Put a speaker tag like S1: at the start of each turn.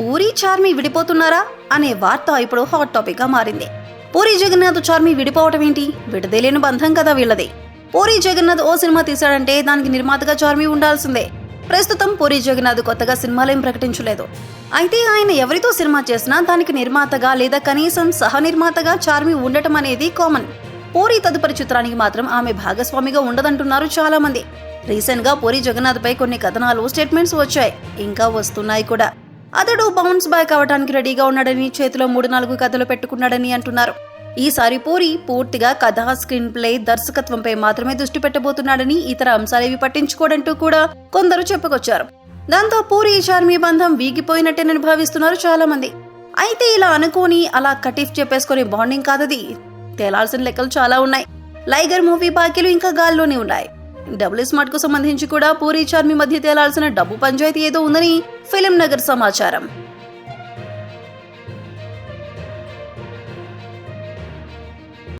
S1: పూరి చార్మి విడిపోతున్నారా అనే వార్త ఇప్పుడు హాట్ టాపిక్గా మారింది. పూరి జగన్నాథ్ చార్మి విడిపోవటం ఏంటి? విడదలేని బంధం కదా వీళ్ళది. పూరి జగన్నాథ్ ఓ సినిమా తీశాడంటే దానికి నిర్మాతగా చార్మి ఉండాల్సిందే. ప్రస్తుతం పూరి జగన్నాథ్ కొత్తగా సినిమాలేం ప్రకటించలేదు. అయితే ఆయన ఎవరితో సినిమా చేసినా దానికి నిర్మాతగా లేదా కనీసం సహ నిర్మాతగా చార్మి ఉండటం అనేది కామన్. పూరి తదుపరి చిత్రానికి మాత్రం ఆమె భాగస్వామిగా ఉండదంటున్నారు చాలా మంది రీసెంట్గా పూరి జగన్నాథ్ పై కొన్ని కథనాలు స్టేట్మెంట్స్ వచ్చాయి. ఇంకా వస్తున్నాయి కూడా. అతడు బౌన్స్ బ్యాక్ అవడానికి రెడీగా ఉన్నాడని చేతిలో మూడు నాలుగు కథలు పెట్టుకున్నాడని అంటున్నారు. ఈసారి పూరి పూర్తిగా కథ స్క్రీన్ ప్లే దర్శకత్వంపై మాత్రమే దృష్టి పెట్టబోతున్నాడని ఇతర అంశాలేవి పట్టించుకోడంటూ కూడా కొందరు చెప్పుకొచ్చారు. దాంతో పూరి చార్మి బంధం వీగిపోయినట్టేనని భావిస్తున్నారు చాలా మంది అయితే ఇలా అనుకోని అలా కటిఫ్ చెప్పేసుకునే బాండింగ్ కాదది. తేలాల్సిన లెక్కలు చాలా ఉన్నాయి. లైగర్ మూవీ బాకీలు ఇంకా గాల్లోనే ఉన్నాయి. డబుల్ స్మార్ట్కు సంబంధించి కూడా పూరి చార్మి మధ్య తేలాల్సిన డబ్బు పంచాయతీ ఏదో ఉందని ఫిలిం నగర్ సమాచారం.